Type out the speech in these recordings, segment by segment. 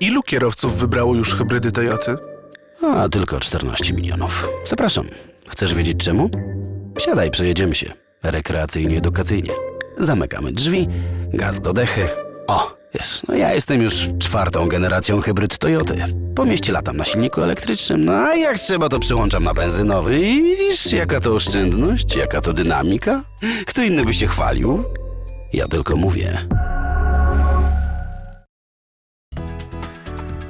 Ilu kierowców wybrało już hybrydy Toyoty? A, tylko 14 milionów. Zapraszam. Chcesz wiedzieć czemu? Siadaj, przejedziemy się. Rekreacyjnie, edukacyjnie. Zamykamy drzwi, gaz do dechy. O, jest. No ja jestem już czwartą generacją hybryd Toyoty. Po mieście latam na silniku elektrycznym, no a jak trzeba to przyłączam na benzynowy. I widzisz, jaka to oszczędność, jaka to dynamika? Kto inny by się chwalił? Ja tylko mówię.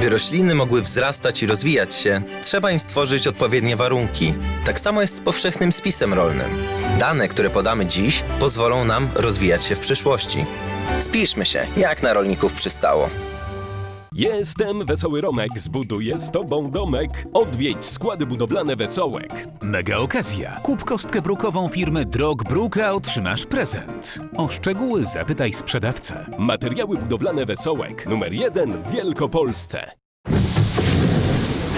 By rośliny mogły wzrastać i rozwijać się, trzeba im stworzyć odpowiednie warunki. Tak samo jest z powszechnym spisem rolnym. Dane, które podamy dziś, pozwolą nam rozwijać się w przyszłości. Spiszmy się, jak na rolników przystało. Jestem Wesoły Romek, zbuduję z tobą domek. Odwiedź składy budowlane Wesołek. Mega okazja. Kup kostkę brukową firmy Drog Bruk, a otrzymasz prezent. O szczegóły zapytaj sprzedawcę. Materiały budowlane Wesołek. Numer jeden w Wielkopolsce.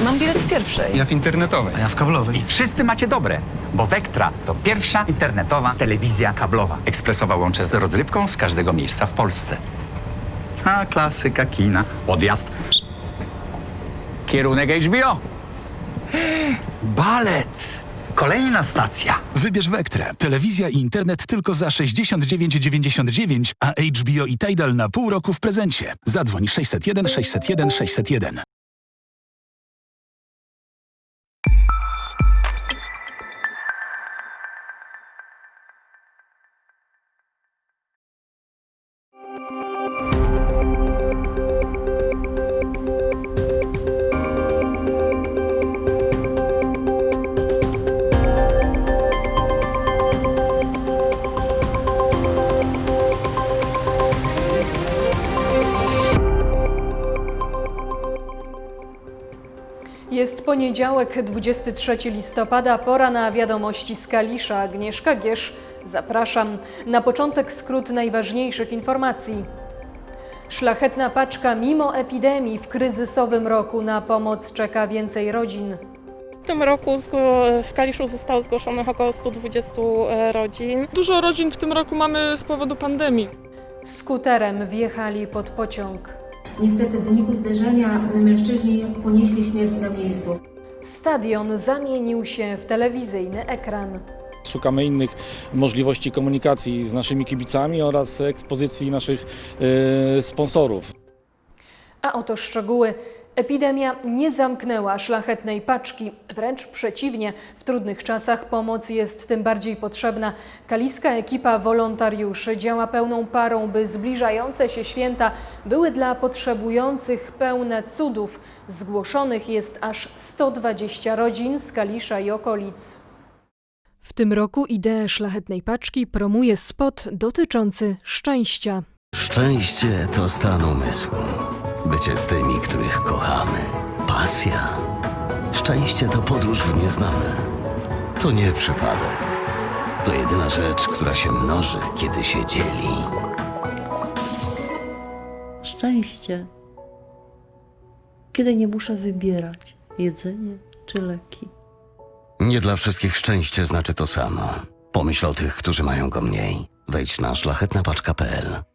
Mam bilet w pierwszej. Ja w internetowej. Ja w kablowej. I wszyscy macie dobre, bo Vectra to pierwsza internetowa telewizja kablowa. Ekspresowa łącze z rozrywką z każdego miejsca w Polsce. A klasyka kina. Odjazd. Kierunek HBO. Balet. Kolejna stacja. Wybierz Vectra. Telewizja i internet tylko za 69,99, a HBO i Tidal na pół roku w prezencie. Zadzwoń 601 601 601. poniedziałek, 23 listopada, pora na wiadomości z Kalisza. Agnieszka Giesz, zapraszam. Na początek skrót najważniejszych informacji. Szlachetna paczka mimo epidemii w kryzysowym roku na pomoc czeka więcej rodzin. W tym roku w Kaliszu zostało zgłoszonych około 120 e, rodzin. Dużo rodzin w tym roku mamy z powodu pandemii. Skuterem wjechali pod pociąg. Niestety w wyniku zderzenia mężczyźni ponieśli śmierć na miejscu. Stadion zamienił się w telewizyjny ekran. Szukamy innych możliwości komunikacji z naszymi kibicami oraz ekspozycji naszych e, sponsorów. A oto szczegóły. Epidemia nie zamknęła szlachetnej paczki, wręcz przeciwnie, w trudnych czasach pomoc jest tym bardziej potrzebna. Kaliska ekipa wolontariuszy działa pełną parą, by zbliżające się święta były dla potrzebujących pełne cudów. Zgłoszonych jest aż 120 rodzin z Kalisza i okolic. W tym roku ideę szlachetnej paczki promuje spot dotyczący szczęścia. Szczęście to stan umysłu. Bycie z tymi, których kochamy. Pasja. Szczęście to podróż w nieznane. To nie przypadek. To jedyna rzecz, która się mnoży, kiedy się dzieli. Szczęście. Kiedy nie muszę wybierać jedzenie czy leki. Nie dla wszystkich szczęście znaczy to samo. Pomyśl o tych, którzy mają go mniej. Wejdź na szlachetnapaczka.pl.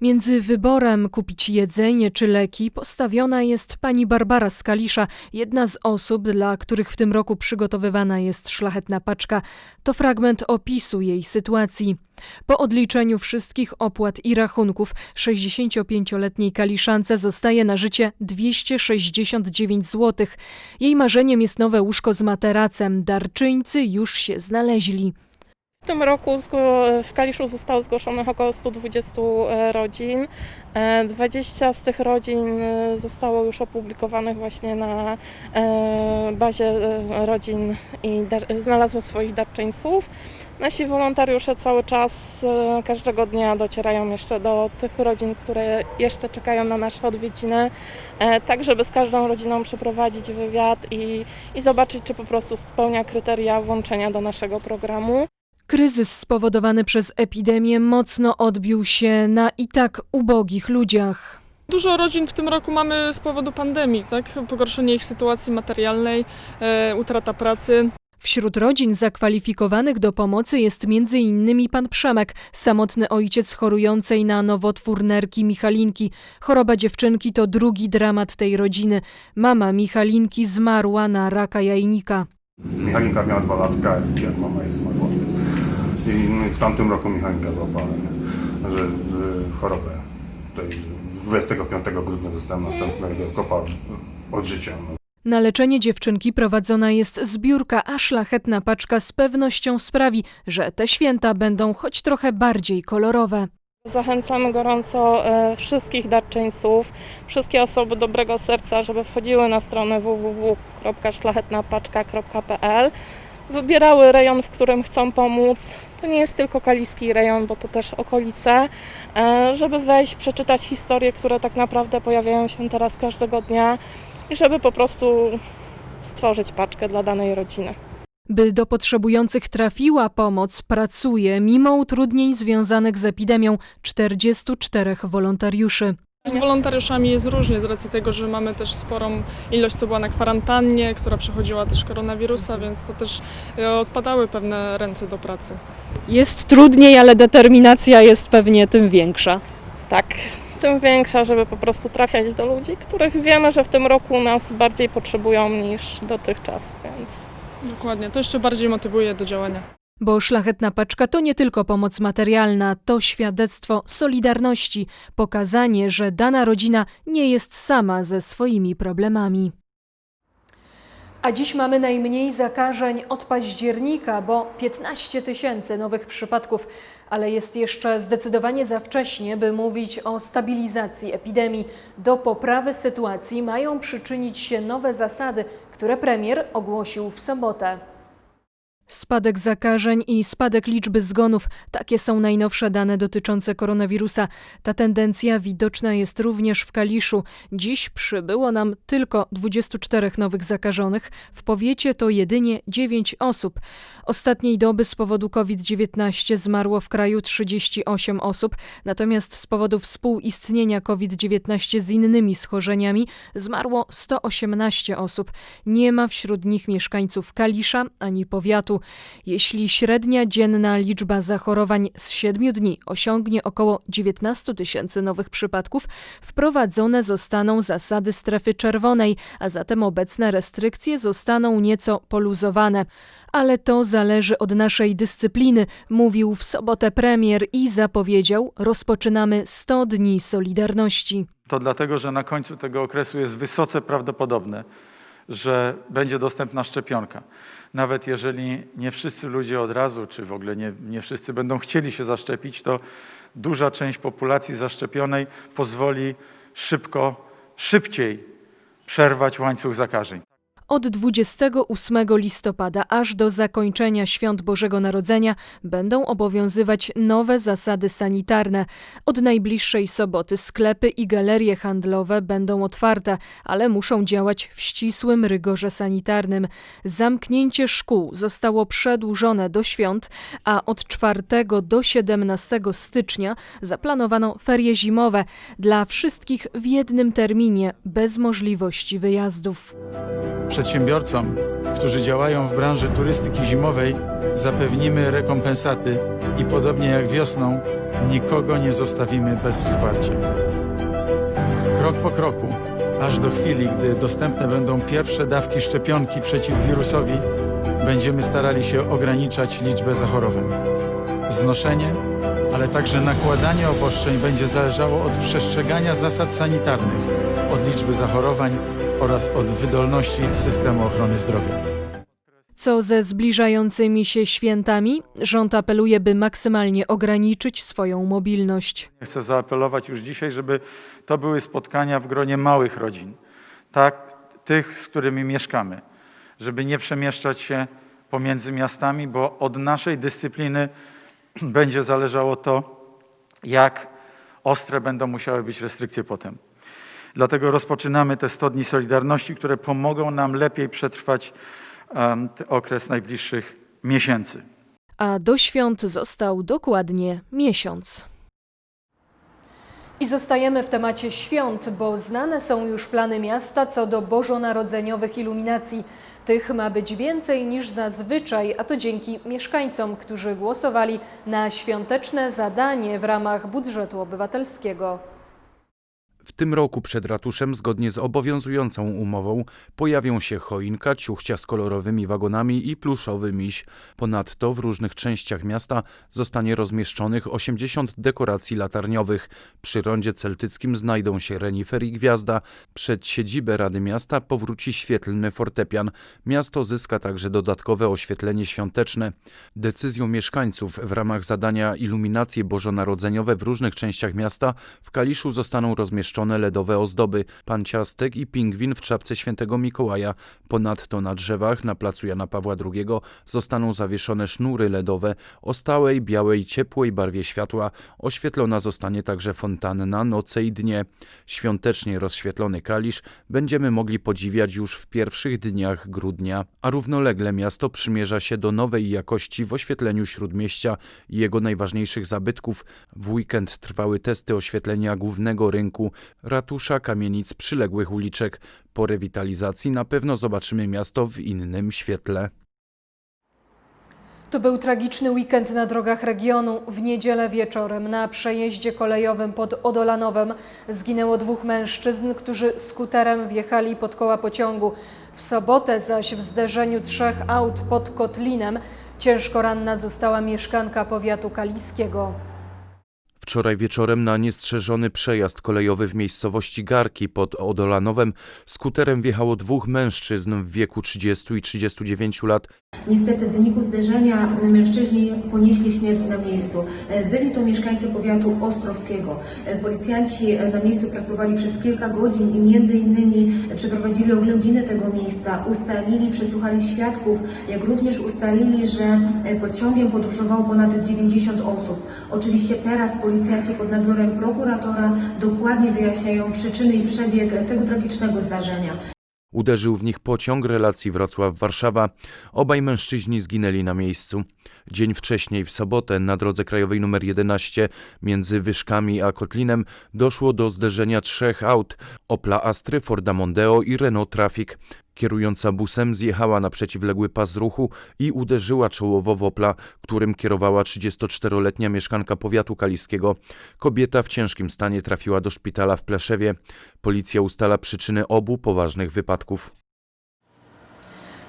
Między wyborem kupić jedzenie czy leki postawiona jest pani Barbara z Kalisza, jedna z osób, dla których w tym roku przygotowywana jest szlachetna paczka. To fragment opisu jej sytuacji. Po odliczeniu wszystkich opłat i rachunków 65-letniej Kaliszance zostaje na życie 269 zł. Jej marzeniem jest nowe łóżko z materacem. Darczyńcy już się znaleźli. W tym roku w Kaliszu zostało zgłoszonych około 120 e, rodzin. E, 20 z tych rodzin e, zostało już opublikowanych właśnie na e, bazie e, rodzin i znalazło swoich darczyńców. Nasi wolontariusze cały czas, e, każdego dnia docierają jeszcze do tych rodzin, które jeszcze czekają na nasze odwiedziny, e, tak żeby z każdą rodziną przeprowadzić wywiad i, i zobaczyć, czy po prostu spełnia kryteria włączenia do naszego programu. Kryzys spowodowany przez epidemię mocno odbił się na i tak ubogich ludziach. Dużo rodzin w tym roku mamy z powodu pandemii, tak? Pogorszenie ich sytuacji materialnej, e, utrata pracy. Wśród rodzin zakwalifikowanych do pomocy jest m.in. pan Przemek, samotny ojciec chorującej na nowotwór nerki Michalinki. Choroba dziewczynki to drugi dramat tej rodziny. Mama Michalinki zmarła na raka jajnika. Michalinka miała dwa latka, jak mama jest zmarła. I w tamtym roku Michalinka złapała że, że chorobę. Tutaj 25 grudnia dostałem następnego kopa od życia. No. Na leczenie dziewczynki prowadzona jest zbiórka, a szlachetna paczka z pewnością sprawi, że te święta będą choć trochę bardziej kolorowe. Zachęcamy gorąco e, wszystkich darczyńców, wszystkie osoby dobrego serca, żeby wchodziły na stronę www.szlachetnapaczka.pl, wybierały rejon, w którym chcą pomóc. To nie jest tylko kaliski rejon, bo to też okolice, e, żeby wejść, przeczytać historie, które tak naprawdę pojawiają się teraz każdego dnia i żeby po prostu stworzyć paczkę dla danej rodziny. By do potrzebujących trafiła pomoc, pracuje, mimo utrudnień związanych z epidemią, 44 wolontariuszy. Z wolontariuszami jest różnie z racji tego, że mamy też sporą ilość, co była na kwarantannie, która przechodziła też koronawirusa, więc to też e, odpadały pewne ręce do pracy. Jest trudniej, ale determinacja jest pewnie tym większa. Tak, tym większa, żeby po prostu trafiać do ludzi, których wiemy, że w tym roku nas bardziej potrzebują niż dotychczas, więc Dokładnie, to jeszcze bardziej motywuje do działania. Bo szlachetna paczka to nie tylko pomoc materialna, to świadectwo solidarności, pokazanie, że dana rodzina nie jest sama ze swoimi problemami. A dziś mamy najmniej zakażeń od października, bo 15 tysięcy nowych przypadków, ale jest jeszcze zdecydowanie za wcześnie, by mówić o stabilizacji epidemii. Do poprawy sytuacji mają przyczynić się nowe zasady, które premier ogłosił w sobotę. Spadek zakażeń i spadek liczby zgonów takie są najnowsze dane dotyczące koronawirusa. Ta tendencja widoczna jest również w Kaliszu. Dziś przybyło nam tylko 24 nowych zakażonych, w powiecie to jedynie 9 osób. Ostatniej doby z powodu COVID-19 zmarło w kraju 38 osób, natomiast z powodu współistnienia COVID-19 z innymi schorzeniami zmarło 118 osób. Nie ma wśród nich mieszkańców Kalisza ani powiatu. Jeśli średnia dzienna liczba zachorowań z 7 dni osiągnie około 19 tysięcy nowych przypadków, wprowadzone zostaną zasady strefy czerwonej, a zatem obecne restrykcje zostaną nieco poluzowane. Ale to zależy od naszej dyscypliny, mówił w sobotę premier i zapowiedział: rozpoczynamy 100 dni Solidarności. To dlatego, że na końcu tego okresu jest wysoce prawdopodobne, że będzie dostępna szczepionka. Nawet jeżeli nie wszyscy ludzie od razu, czy w ogóle nie, nie wszyscy będą chcieli się zaszczepić, to duża część populacji zaszczepionej pozwoli szybko, szybciej przerwać łańcuch zakażeń. Od 28 listopada aż do zakończenia świąt Bożego Narodzenia będą obowiązywać nowe zasady sanitarne. Od najbliższej soboty sklepy i galerie handlowe będą otwarte, ale muszą działać w ścisłym rygorze sanitarnym. Zamknięcie szkół zostało przedłużone do świąt, a od 4 do 17 stycznia zaplanowano ferie zimowe dla wszystkich w jednym terminie, bez możliwości wyjazdów. Przedsiębiorcom, którzy działają w branży turystyki zimowej, zapewnimy rekompensaty i podobnie jak wiosną, nikogo nie zostawimy bez wsparcia. Krok po kroku, aż do chwili, gdy dostępne będą pierwsze dawki szczepionki przeciw wirusowi, będziemy starali się ograniczać liczbę zachorowań. Znoszenie, ale także nakładanie obostrzeń będzie zależało od przestrzegania zasad sanitarnych, od liczby zachorowań oraz od wydolności systemu ochrony zdrowia. Co ze zbliżającymi się świętami? Rząd apeluje, by maksymalnie ograniczyć swoją mobilność. Chcę zaapelować już dzisiaj, żeby to były spotkania w gronie małych rodzin, tak, tych, z którymi mieszkamy, żeby nie przemieszczać się pomiędzy miastami, bo od naszej dyscypliny będzie zależało to, jak ostre będą musiały być restrykcje potem. Dlatego rozpoczynamy te 100 dni Solidarności, które pomogą nam lepiej przetrwać ten okres najbliższych miesięcy. A do świąt został dokładnie miesiąc. I zostajemy w temacie świąt, bo znane są już plany miasta co do bożonarodzeniowych iluminacji. Tych ma być więcej niż zazwyczaj, a to dzięki mieszkańcom, którzy głosowali na świąteczne zadanie w ramach budżetu obywatelskiego. W tym roku przed ratuszem, zgodnie z obowiązującą umową, pojawią się choinka, ciuchcia z kolorowymi wagonami i pluszowy miś. Ponadto w różnych częściach miasta zostanie rozmieszczonych 80 dekoracji latarniowych. Przy rondzie celtyckim znajdą się renifer i gwiazda. Przed siedzibę Rady Miasta powróci świetlny fortepian. Miasto zyska także dodatkowe oświetlenie świąteczne. Decyzją mieszkańców w ramach zadania iluminacje bożonarodzeniowe w różnych częściach miasta w Kaliszu zostaną rozmieszczone LEDowe ozdoby, pan ciastek i pingwin w czapce świętego Mikołaja. Ponadto na drzewach na placu Jana Pawła II zostaną zawieszone sznury LEDowe o stałej, białej, ciepłej barwie światła. Oświetlona zostanie także fontanna noce i dnie. Świątecznie rozświetlony Kalisz będziemy mogli podziwiać już w pierwszych dniach grudnia, a równolegle miasto przymierza się do nowej jakości w oświetleniu śródmieścia i jego najważniejszych zabytków. W weekend trwały testy oświetlenia głównego rynku, ratusza, kamienic, przyległych uliczek. Po rewitalizacji na pewno zobaczymy miasto w innym świetle. To był tragiczny weekend na drogach regionu. W niedzielę wieczorem na przejeździe kolejowym pod Odolanowem zginęło dwóch mężczyzn, którzy skuterem wjechali pod koła pociągu. W sobotę zaś w zderzeniu trzech aut pod Kotlinem ciężko ranna została mieszkanka powiatu kaliskiego. Wczoraj wieczorem na niestrzeżony przejazd kolejowy w miejscowości Garki pod Odolanowem skuterem wjechało dwóch mężczyzn w wieku 30 i 39 lat. Niestety w wyniku zderzenia mężczyźni ponieśli śmierć na miejscu. E, Byli to mieszkańcy powiatu ostrowskiego. E, Policjanci e, na miejscu pracowali przez kilka godzin i między innymi przeprowadzili oględziny tego miejsca, ustalili, przesłuchali świadków, jak również ustalili, że pociągiem podróżowało ponad 90 osób. Oczywiście teraz policjanci pod nadzorem prokuratora dokładnie wyjaśniają przyczyny i przebieg tego tragicznego zdarzenia. Uderzył w nich pociąg relacji Wrocław-Warszawa. Obaj mężczyźni zginęli na miejscu. Dzień wcześniej, w sobotę, na drodze krajowej nr 11 między Wyszkami a Kotlinem doszło do zderzenia trzech aut Opla Astry, Forda Mondeo i Renault Traffic. Kierująca busem zjechała na przeciwległy pas ruchu i uderzyła czołowo w Opla, którym kierowała 34-letnia mieszkanka powiatu kaliskiego. Kobieta w ciężkim stanie trafiła do szpitala w Pleszewie. Policja ustala przyczyny obu poważnych wypadków.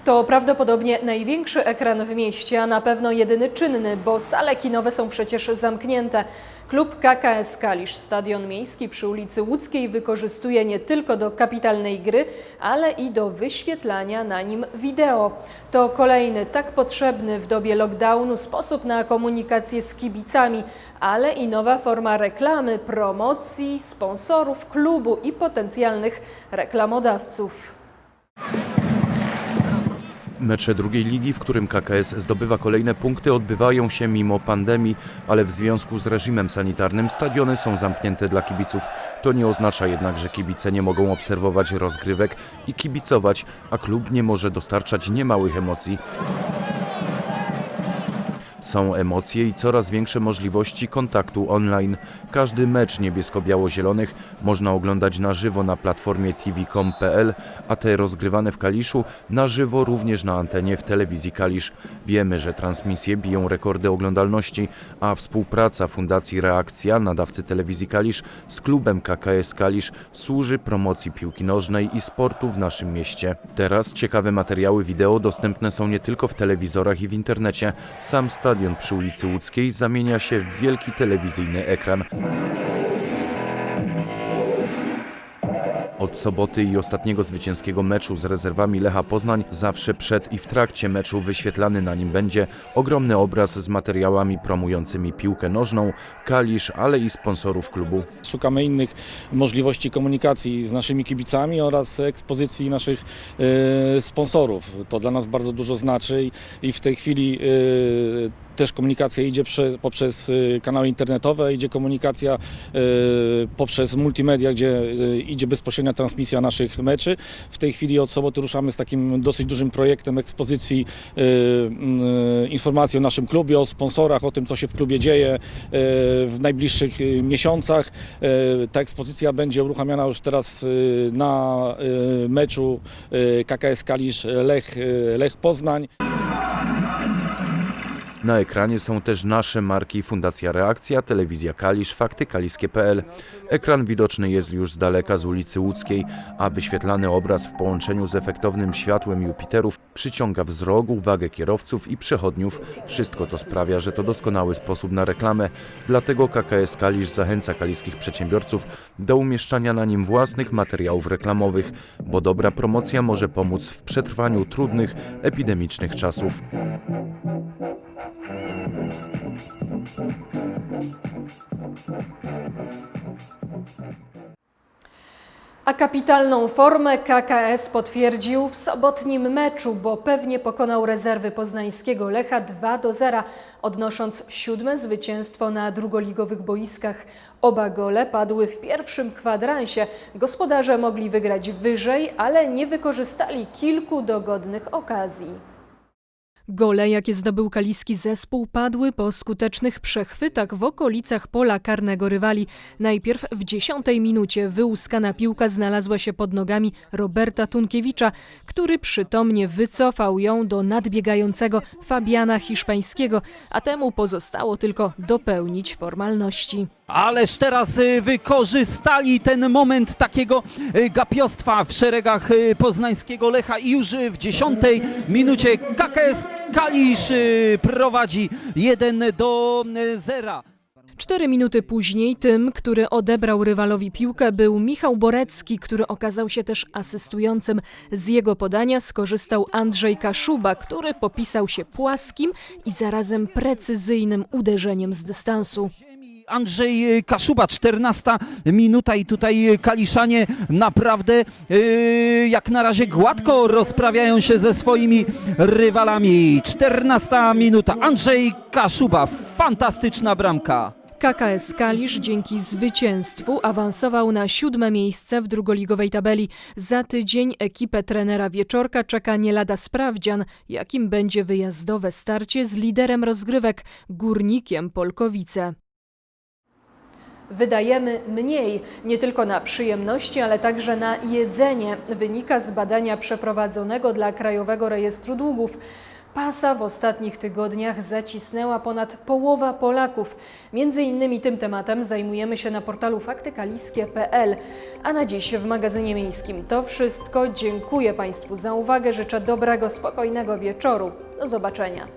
To prawdopodobnie największy ekran w mieście, a na pewno jedyny czynny, bo sale kinowe są przecież zamknięte. Klub KKS Kalisz, stadion miejski przy ulicy Łódzkiej, wykorzystuje nie tylko do kapitalnej gry, ale i do wyświetlania na nim wideo. To kolejny tak potrzebny w dobie lockdownu sposób na komunikację z kibicami, ale i nowa forma reklamy, promocji, sponsorów klubu i potencjalnych reklamodawców. Mecze drugiej ligi, w którym KKS zdobywa kolejne punkty, odbywają się mimo pandemii, ale w związku z reżimem sanitarnym stadiony są zamknięte dla kibiców. To nie oznacza jednak, że kibice nie mogą obserwować rozgrywek i kibicować, a klub nie może dostarczać niemałych emocji. Są emocje i coraz większe możliwości kontaktu online. Każdy mecz niebiesko-biało-zielonych można oglądać na żywo na platformie tv.com.pl, a te rozgrywane w Kaliszu na żywo również na antenie w telewizji Kalisz. Wiemy, że transmisje biją rekordy oglądalności, a współpraca Fundacji Reakcja, nadawcy telewizji Kalisz z klubem KKS Kalisz służy promocji piłki nożnej i sportu w naszym mieście. Teraz ciekawe materiały wideo dostępne są nie tylko w telewizorach i w internecie. Sam stadion przy ulicy Łódzkiej zamienia się w wielki telewizyjny ekran. Od soboty i ostatniego zwycięskiego meczu z rezerwami Lecha Poznań zawsze przed i w trakcie meczu wyświetlany na nim będzie ogromny obraz z materiałami promującymi piłkę nożną, kalisz, ale i sponsorów klubu. Szukamy innych możliwości komunikacji z naszymi kibicami oraz ekspozycji naszych e, sponsorów. To dla nas bardzo dużo znaczy i, i w tej chwili e, też komunikacja idzie prze, poprzez e, kanały internetowe, idzie komunikacja e, poprzez multimedia, gdzie e, idzie bezpośrednia transmisja naszych meczy. W tej chwili od soboty ruszamy z takim dosyć dużym projektem ekspozycji informacji o naszym klubie, o sponsorach, o tym, co się w klubie dzieje w najbliższych miesiącach. Ta ekspozycja będzie uruchamiana już teraz na meczu KKS Kalisz Lech, Lech Poznań. Na ekranie są też nasze marki Fundacja Reakcja, Telewizja Kalisz, Fakty Kaliskie.pl. Ekran widoczny jest już z daleka z ulicy Łódzkiej, a wyświetlany obraz w połączeniu z efektownym światłem Jupiterów przyciąga wzrok, uwagę kierowców i przechodniów. Wszystko to sprawia, że to doskonały sposób na reklamę. Dlatego KKS Kalisz zachęca kaliskich przedsiębiorców do umieszczania na nim własnych materiałów reklamowych, bo dobra promocja może pomóc w przetrwaniu trudnych, epidemicznych czasów. A kapitalną formę KKS potwierdził w sobotnim meczu, bo pewnie pokonał rezerwy poznańskiego Lecha 2 do 0, odnosząc siódme zwycięstwo na drugoligowych boiskach. Oba gole padły w pierwszym kwadransie. Gospodarze mogli wygrać wyżej, ale nie wykorzystali kilku dogodnych okazji. Gole, jakie zdobył kaliski zespół, padły po skutecznych przechwytach w okolicach pola karnego rywali. Najpierw w dziesiątej minucie wyłuskana piłka znalazła się pod nogami Roberta Tunkiewicza, który przytomnie wycofał ją do nadbiegającego Fabiana Hiszpańskiego, a temu pozostało tylko dopełnić formalności. Ależ teraz y, wykorzystali ten moment takiego y, gapiostwa w szeregach y, poznańskiego Lecha i już w dziesiątej minucie KKS Kalisz prowadzi 1 do 0. Cztery minuty później tym, który odebrał rywalowi piłkę, był Michał Borecki, który okazał się też asystującym. Z jego podania skorzystał Andrzej Kaszuba, który popisał się płaskim i zarazem precyzyjnym uderzeniem z dystansu. Andrzej y, Kaszuba, 14 minuta i tutaj y, Kaliszanie naprawdę y, jak na razie gładko rozprawiają się ze swoimi rywalami. 14 minuta, Andrzej Kaszuba, fantastyczna bramka. KKS Kalisz dzięki zwycięstwu awansował na siódme miejsce w drugoligowej tabeli. Za tydzień ekipę trenera Wieczorka czeka nie lada sprawdzian, jakim będzie wyjazdowe starcie z liderem rozgrywek, Górnikiem Polkowice. Wydajemy mniej, nie tylko na przyjemności, ale także na jedzenie, wynika z badania przeprowadzonego dla Krajowego Rejestru Długów. Pasa w ostatnich tygodniach zacisnęła ponad połowa Polaków. Między innymi tym tematem zajmujemy się na portalu faktykaliskie.pl. A na dziś w magazynie miejskim to wszystko. Dziękuję Państwu za uwagę, życzę dobrego, spokojnego wieczoru. Do zobaczenia.